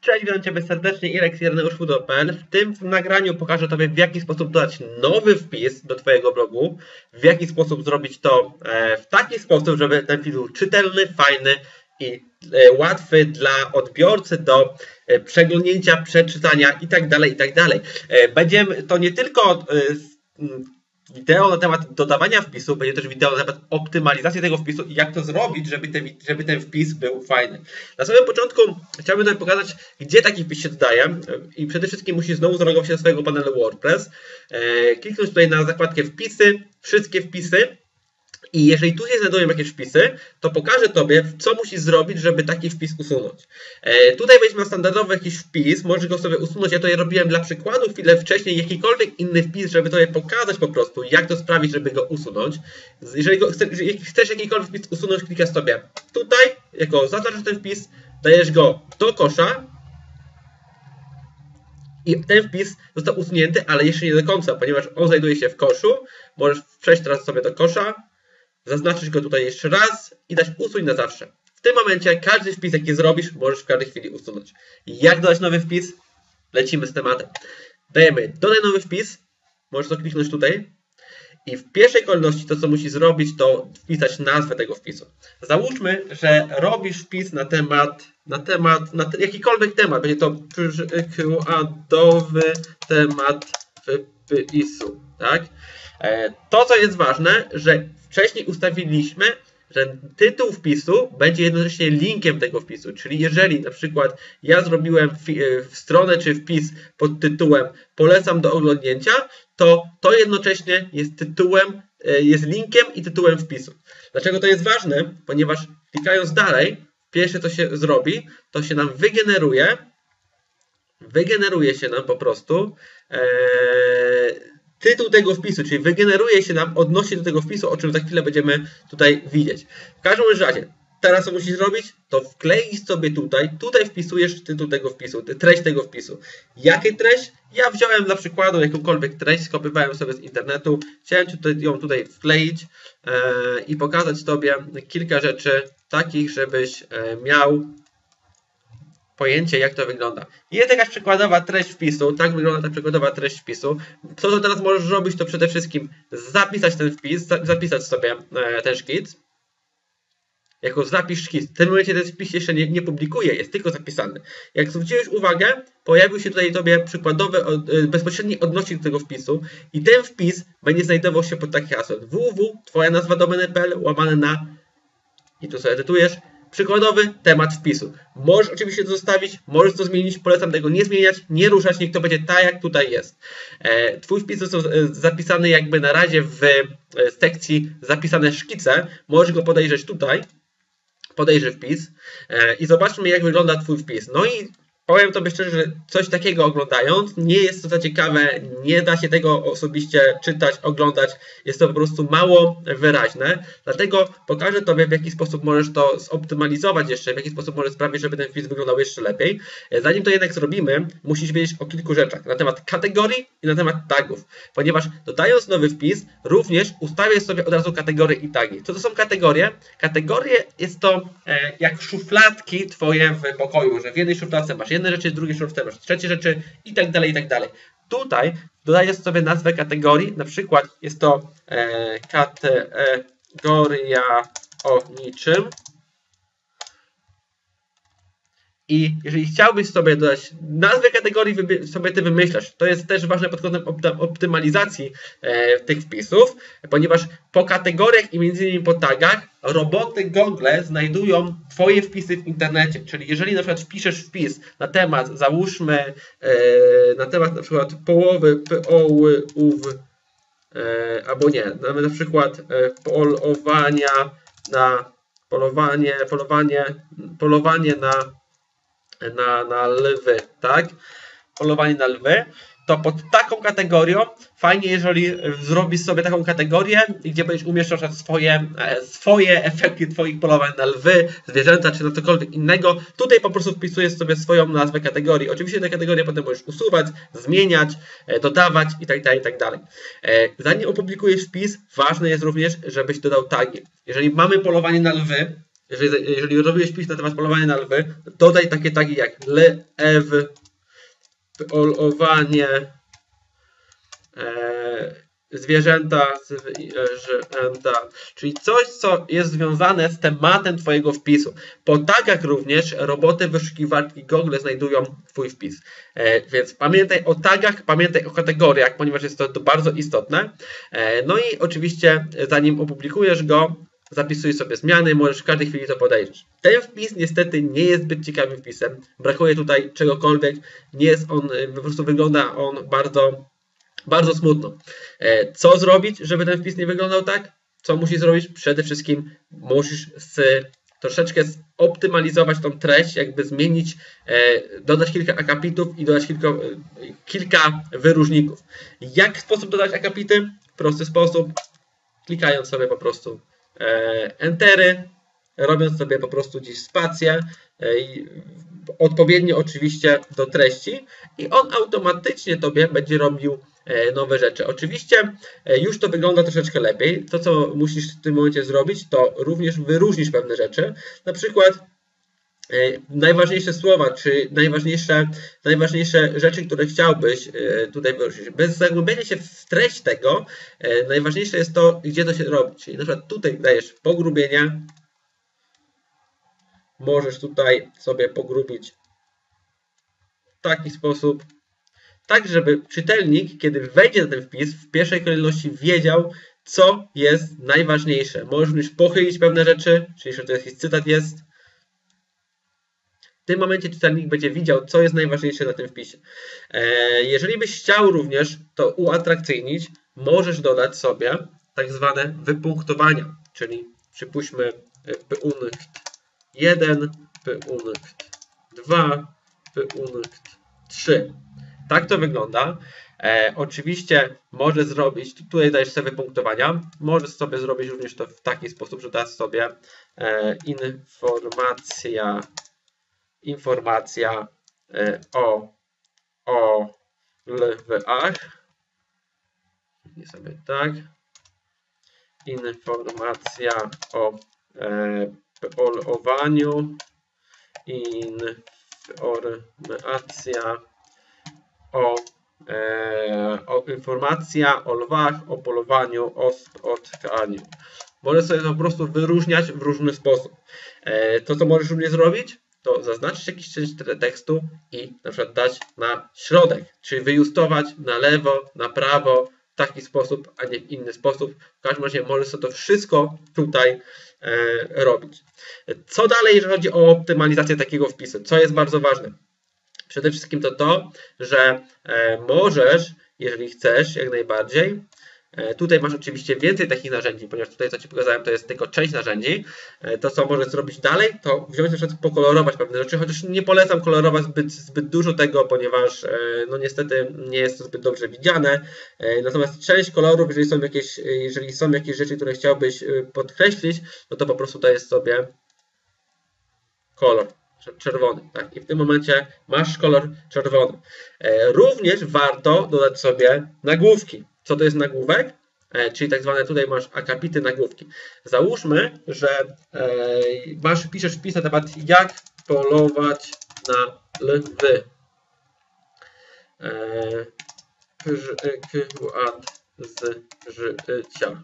Cześć, witam Ciebie serdecznie, Irek z W tym nagraniu pokażę Tobie, w jaki sposób dodać nowy wpis do Twojego blogu, w jaki sposób zrobić to e, w taki sposób, żeby ten wpis był czytelny, fajny i e, łatwy dla odbiorcy do e, przeglądnięcia, przeczytania itd., tak itd. Tak Będziemy to nie tylko wideo na temat dodawania wpisu, będzie też wideo na temat optymalizacji tego wpisu i jak to zrobić, żeby ten, żeby ten wpis był fajny. Na samym początku chciałbym tutaj pokazać, gdzie taki wpis się dodaje i przede wszystkim musisz znowu zalogować się do swojego panelu WordPress, e, kliknąć tutaj na zakładkę wpisy, wszystkie wpisy i jeżeli tu się znajdują jakieś wpisy, to pokażę Tobie, co musisz zrobić, żeby taki wpis usunąć. E, tutaj weźmy standardowy jakiś wpis, możesz go sobie usunąć. Ja to robiłem dla przykładu chwilę wcześniej, jakikolwiek inny wpis, żeby Tobie pokazać po prostu, jak to sprawić, żeby go usunąć. Jeżeli go, chcesz, chcesz jakikolwiek wpis usunąć, klikasz sobie tutaj, jako zaznaczasz ten wpis, dajesz go do kosza, i ten wpis został usunięty, ale jeszcze nie do końca, ponieważ on znajduje się w koszu. Możesz przejść teraz sobie do kosza, zaznaczyć go tutaj jeszcze raz i dać usuń na zawsze. W tym momencie każdy wpis, jaki zrobisz, możesz w każdej chwili usunąć. Jak dodać nowy wpis? Lecimy z tematem. Dajemy dodaj nowy wpis, możesz to kliknąć tutaj i w pierwszej kolejności to, co musisz zrobić, to wpisać nazwę tego wpisu. Załóżmy, że robisz wpis na temat, na temat, na te, jakikolwiek temat, będzie to przykładowy temat wpisu, tak? E, to, co jest ważne, że wcześniej ustawiliśmy, że tytuł wpisu będzie jednocześnie linkiem tego wpisu. Czyli jeżeli na przykład ja zrobiłem w stronę czy wpis pod tytułem polecam do oglądnięcia, to to jednocześnie jest tytułem, e, jest linkiem i tytułem wpisu. Dlaczego to jest ważne? Ponieważ klikając dalej, pierwsze co się zrobi, to się nam wygeneruje, wygeneruje się nam po prostu ee, tytuł tego wpisu, czyli wygeneruje się nam odnośnie do tego wpisu, o czym za chwilę będziemy tutaj widzieć. W każdym razie, teraz co musisz zrobić, to wkleić sobie tutaj, tutaj wpisujesz tytuł tego wpisu, treść tego wpisu. Jakie treść? Ja wziąłem dla przykładu jakąkolwiek treść, skopiowałem sobie z internetu, chciałem ją tutaj wkleić e, i pokazać Tobie kilka rzeczy takich, żebyś e, miał pojęcie, jak to wygląda. Jest jakaś przykładowa treść wpisu, tak wygląda ta przykładowa treść wpisu. Co to teraz możesz robić, to przede wszystkim zapisać ten wpis, zapisać sobie e, ten szkic. Jako zapisz szkic. W tym momencie ten wpis jeszcze nie, nie publikuje, jest tylko zapisany. Jak zwróciłeś uwagę, pojawił się tutaj Tobie przykładowy, e, bezpośredni odnośnik tego wpisu i ten wpis będzie znajdował się pod takim hasłem www, Twoja nazwa domeny.pl, łamane na i tu sobie edytujesz, Przykładowy temat wpisu. Możesz oczywiście to zostawić, możesz to zmienić, polecam tego nie zmieniać, nie ruszać, niech to będzie tak jak tutaj jest. E, twój wpis jest zapisany jakby na razie w e, sekcji zapisane szkice, możesz go podejrzeć tutaj, podejrzeć wpis e, i zobaczmy jak wygląda Twój wpis. No i Powiem Tobie szczerze, że coś takiego oglądając nie jest to za ciekawe, nie da się tego osobiście czytać, oglądać, jest to po prostu mało wyraźne, dlatego pokażę Tobie w jaki sposób możesz to zoptymalizować jeszcze, w jaki sposób możesz sprawić, żeby ten wpis wyglądał jeszcze lepiej. Zanim to jednak zrobimy, musisz wiedzieć o kilku rzeczach na temat kategorii i na temat tagów, ponieważ dodając nowy wpis, również ustawię sobie od razu kategorie i tagi. Co to są kategorie? Kategorie jest to e, jak szufladki Twoje w pokoju, że w jednej szufladce masz jedne rzeczy, drugie szufladce masz trzecie rzeczy i tak dalej, i tak dalej. Tutaj dodajesz sobie nazwę kategorii, na przykład jest to e, kategoria o niczym I jeżeli chciałbyś sobie dodać nazwę kategorii, sobie ty wymyślasz. To jest też ważne pod kątem optymalizacji e, tych wpisów, ponieważ po kategoriach i między innymi po tagach roboty Google znajdują Twoje wpisy w internecie. Czyli jeżeli na przykład wpiszesz wpis na temat, załóżmy, e, na temat na przykład połowy poły e, albo nie, nawet na przykład e, polowania na polowanie, polowanie, polowanie na na, na lwy, tak? Polowanie na lwy, to pod taką kategorią fajnie, jeżeli zrobisz sobie taką kategorię, gdzie będziesz umieszczał swoje, e, swoje efekty Twoich polowań na lwy, zwierzęta czy na cokolwiek innego. Tutaj po prostu wpisujesz sobie swoją nazwę kategorii. Oczywiście te kategorie potem możesz usuwać, zmieniać, e, dodawać itd. Tak itd. Tak e, zanim opublikujesz wpis, ważne jest również, żebyś dodał tagi. Jeżeli mamy polowanie na lwy, jeżeli, jeżeli robiłeś wpis na temat polowania na lwy, dodaj takie tagi jak lew, polowanie, e, zwierzęta, zwierzęta, czyli coś, co jest związane z tematem Twojego wpisu. Po tagach również roboty wyszukiwarki Google znajdują Twój wpis. E, więc pamiętaj o tagach, pamiętaj o kategoriach, ponieważ jest to, to bardzo istotne. E, no i oczywiście, zanim opublikujesz go, zapisuj sobie zmiany, możesz w każdej chwili to podejrzeć. Ten wpis niestety nie jest zbyt ciekawym wpisem, brakuje tutaj czegokolwiek, nie jest on, po prostu wygląda on bardzo bardzo smutno. E, co zrobić, żeby ten wpis nie wyglądał tak? Co musisz zrobić? Przede wszystkim musisz z, troszeczkę optymalizować tą treść, jakby zmienić, e, dodać kilka akapitów i dodać kilka, e, kilka wyróżników. Jak sposób dodać akapity? Prosty sposób, klikając sobie po prostu entery, robiąc sobie po prostu gdzieś spację, odpowiednio oczywiście do treści i on automatycznie Tobie będzie robił E, nowe rzeczy. Oczywiście e, już to wygląda troszeczkę lepiej. To, co musisz w tym momencie zrobić, to również wyróżnić pewne rzeczy. Na przykład e, najważniejsze słowa, czy najważniejsze, najważniejsze rzeczy, które chciałbyś tutaj wyróżnić. Bez zagłębienia się w treść tego, najważniejsze jest to, gdzie to się robi. Czyli na przykład tutaj dajesz pogrubienia, możesz tutaj sobie pogrubić w taki sposób, tak żeby czytelnik, kiedy wejdzie na ten wpis, w pierwszej kolejności wiedział, co jest najważniejsze. Możesz już pochylić pewne rzeczy, czyli że to jakiś cytat jest. W tym momencie czytelnik będzie widział, co jest najważniejsze na tym wpisie. E, jeżeli byś chciał również to uatrakcyjnić, możesz dodać sobie tak zwane wypunktowania, czyli przypuśćmy punkt 1, punkt 2, punkt 3. Tak to wygląda. E, oczywiście może zrobić, tutaj dajesz sobie punktowania, możesz sobie zrobić również to w taki sposób, że dasz sobie e, informacja, informacja e, o, o lwach. I sobie tak. Informacja o e, polowaniu. Informacja o, e, o informacja o lwach, o polowaniu, o spotkaniu. Możesz sobie to po prostu wyróżniać w różny sposób. E, to, co możesz również zrobić, to zaznaczyć jakiś część tekstu i na przykład dać na środek, czyli wyjustować na lewo, na prawo, w taki sposób, a nie w inny sposób. W każdym razie możesz to wszystko tutaj e, robić. Co dalej, jeżeli chodzi o optymalizację takiego wpisu? Co jest bardzo ważne? Przede wszystkim to to, że e, możesz, jeżeli chcesz, jak najbardziej, Tutaj masz oczywiście więcej takich narzędzi, ponieważ tutaj co Ci pokazałem to jest tylko część narzędzi. E, to co możesz zrobić dalej, to wziąć na przykład pokolorować pewne rzeczy, chociaż nie polecam kolorować zbyt, zbyt dużo tego, ponieważ no niestety nie jest to zbyt dobrze widziane. Natomiast część kolorów, jeżeli są jakieś, jeżeli są jakieś rzeczy, które chciałbyś podkreślić, no to po prostu dajesz sobie kolor czerwony. Tak? I w tym momencie masz kolor czerwony. E, również warto dodać sobie nagłówki. Co to jest nagłówek? E, czyli tak zwane tutaj masz akapity nagłówki. Załóżmy, że e, masz, piszesz wpis na temat jak polować na lwy. Przykład z życia.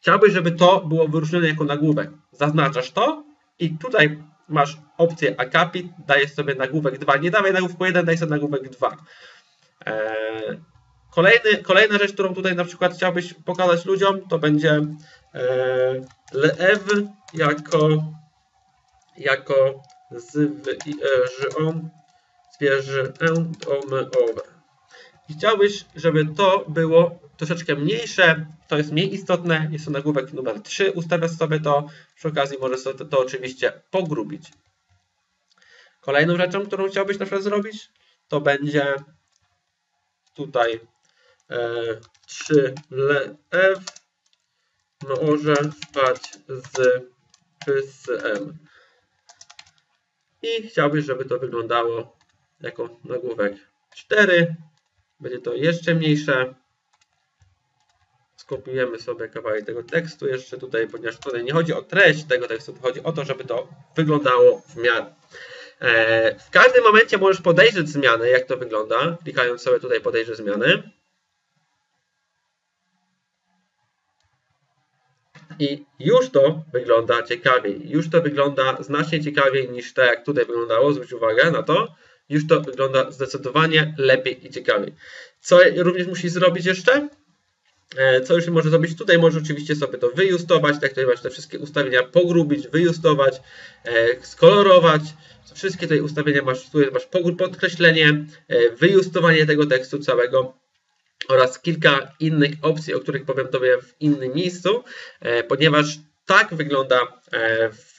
Chciałbyś, żeby to było wyróżnione jako nagłówek. Zaznaczasz to i tutaj masz opcję akapit, dajesz sobie nagłówek 2. Nie dawaj nagłówku 1, daj sobie nagłówek 2. Eee, kolejny, kolejna rzecz, którą tutaj na przykład chciałbyś pokazać ludziom, to będzie e, lew jako, jako zwierzę zwierzętowe. I chciałbyś, żeby to było troszeczkę mniejsze, to jest mniej istotne, jest to nagłówek numer 3, ustawiasz sobie to, przy okazji możesz to, to oczywiście pogrubić. Kolejną rzeczą, którą chciałbyś na przykład zrobić, to będzie tutaj e, 3 lew może spać z pysem. I chciałbyś, żeby to wyglądało jako nagłówek 4. Będzie to jeszcze mniejsze skopiujemy sobie kawałek tego tekstu jeszcze tutaj, ponieważ tutaj nie chodzi o treść tego tekstu, chodzi o to, żeby to wyglądało w miarę. E, w każdym momencie możesz podejrzeć zmiany, jak to wygląda, klikając sobie tutaj podejrzeć zmiany. I już to wygląda ciekawiej. Już to wygląda znacznie ciekawiej niż tak, jak tutaj wyglądało. Zwróć uwagę na to. Już to wygląda zdecydowanie lepiej i ciekawiej. Co również musisz zrobić jeszcze? E, co już może zrobić? Tutaj możesz oczywiście sobie to wyjustować, tak tutaj masz te wszystkie ustawienia pogrubić, wyjustować, e, skolorować. Wszystkie tutaj ustawienia masz, tutaj masz podkreślenie, e, wyjustowanie tego tekstu całego oraz kilka innych opcji, o których powiem Tobie w innym miejscu, ponieważ tak wygląda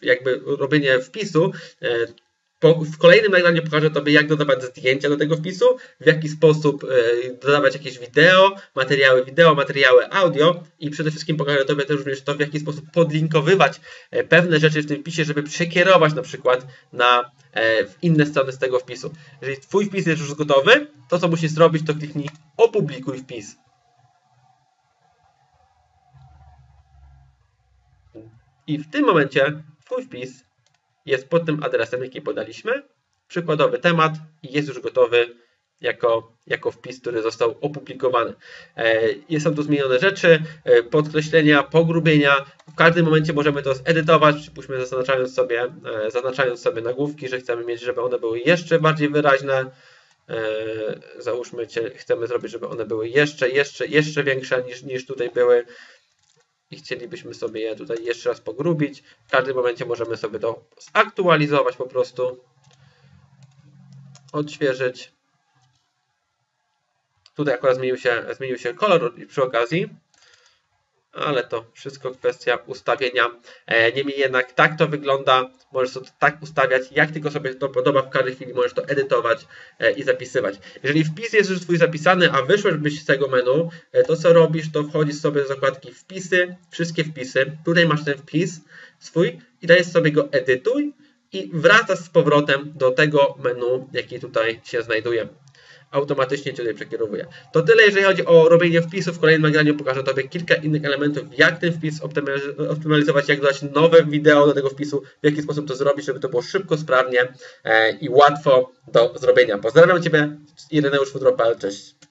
jakby robienie wpisu po, w kolejnym nagraniu pokażę Tobie, jak dodawać zdjęcia do tego wpisu, w jaki sposób e, dodawać jakieś wideo, materiały wideo, materiały audio i przede wszystkim pokażę Tobie też również to, w jaki sposób podlinkowywać e, pewne rzeczy w tym wpisie, żeby przekierować na przykład na e, w inne strony z tego wpisu. Jeżeli Twój wpis jest już gotowy, to co musisz zrobić, to kliknij opublikuj wpis. I w tym momencie Twój wpis jest pod tym adresem, jaki podaliśmy. Przykładowy temat i jest już gotowy jako, jako wpis, który został opublikowany. E, są tu zmienione rzeczy, e, podkreślenia, pogrubienia. W każdym momencie możemy to zedytować, przypuśćmy zaznaczając sobie, e, zaznaczając sobie nagłówki, że chcemy mieć, żeby one były jeszcze bardziej wyraźne. Załóżmy, chcemy zrobić, żeby one były jeszcze, jeszcze, jeszcze większe niż, niż tutaj były i chcielibyśmy sobie je tutaj jeszcze raz pogrubić. W każdym momencie możemy sobie to zaktualizować po prostu, odświeżyć. Tutaj akurat zmienił się, zmienił się kolor przy okazji ale to wszystko kwestia ustawienia. E, niemniej jednak tak to wygląda. Możesz to tak ustawiać, jak tylko sobie to podoba w każdej chwili, możesz to edytować e, i zapisywać. Jeżeli wpis jest już Twój zapisany, a wyszłeś z tego menu, e, to co robisz, to wchodzisz sobie do zakładki wpisy, wszystkie wpisy. Tutaj masz ten wpis swój i dajesz sobie go edytuj i wracasz z powrotem do tego menu, jaki tutaj się znajduje automatycznie Cię tutaj przekierowuje. To tyle, jeżeli chodzi o robienie wpisów. W kolejnym nagraniu pokażę Tobie kilka innych elementów, jak ten wpis optymalizować, jak dodać nowe wideo do tego wpisu, w jaki sposób to zrobić, żeby to było szybko, sprawnie e, i łatwo do zrobienia. Pozdrawiam Ciebie, Ireneusz Fudropal, cześć.